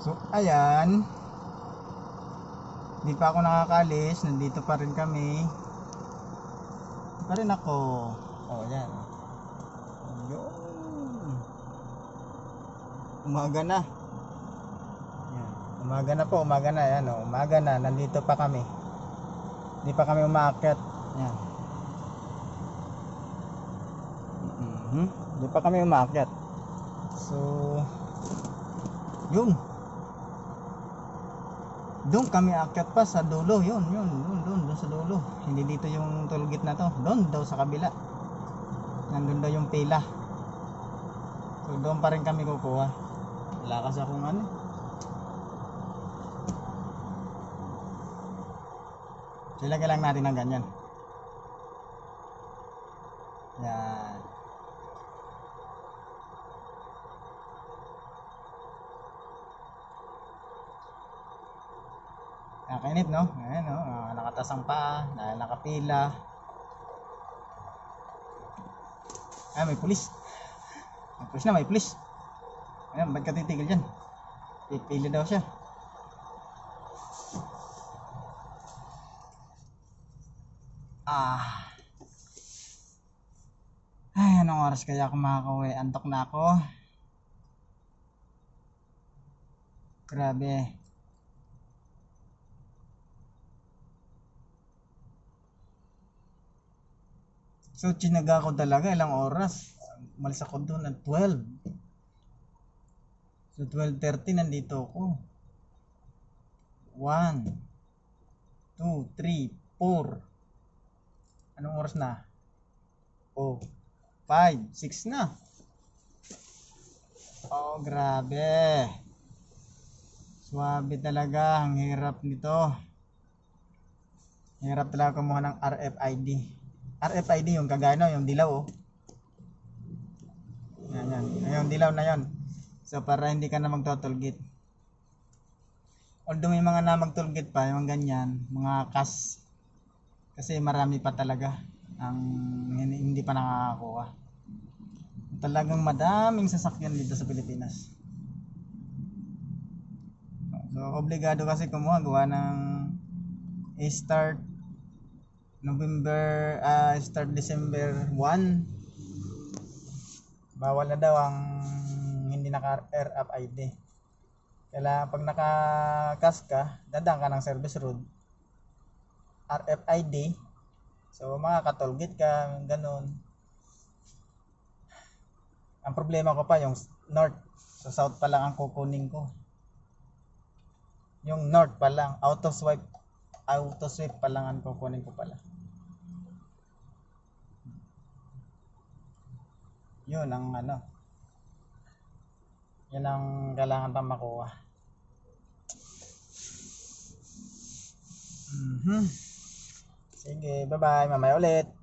So, ayan. Hindi pa ako nakakalis. Nandito pa rin kami. Dito pa rin ako. Oh, yan. Yun. Umaga na. Yan. Umaga na po, umaga na. Yan, oh. Umaga na. Nandito pa kami. Hindi pa kami umaakyat. Yan. Mhm. Hindi pa kami umaakyat. So, yun. Doon kami akyat pa sa dulo, yun, yun, doon, doon, doon sa dulo. Hindi dito yung tulgit na to, doon daw sa kabila. Nandun daw yung pila. So doon pa rin kami kukuha. Lakas akong ano. So ilagay lang natin ng ganyan. Yan. Nakainit, no? Ayan, no? Ah, nakatasang paa, na nakapila. Ah, may pulis. May pulis na, may pulis. Ayan, ba't ka titigil dyan? Pipili daw siya. Ah. Ay, anong oras kaya ako makakauwi? Antok na ako. Grabe. So, chinaga ko talaga ilang oras. Malis ako doon at 12. So, 12.30 nandito ako. 1, 2, 3, 4. Anong oras na? Oh, 5, 6 na. Oh, grabe. Swabe talaga. Ang hirap nito. Hirap talaga kumuha ng RFID. RFID yung kagaya no, yung dilaw oh. Yan, yan. Yung dilaw na yon. So para hindi ka na magtotolgit. Although may mga na magtolgit pa, yung ganyan, mga kas. Kasi marami pa talaga ang hindi, pa nakakakuha. Talagang madaming sasakyan dito sa Pilipinas. So, obligado kasi kumuha gawa ng start November, ah start December 1. Bawal na daw ang hindi naka RFID. Kailangan pag naka-CAS ka, dadaan ka ng service road. RFID. So, makakatolgate ka, ganun. Ang problema ko pa, yung north. So, south pa lang ang kukunin ko. Yung north pa lang, auto swipe auto swipe pa lang ang kukunin ko pala. Yun ang ano. Yan ang kailangan pang makuha. Mhm. Sige, bye-bye. Mamaya ulit.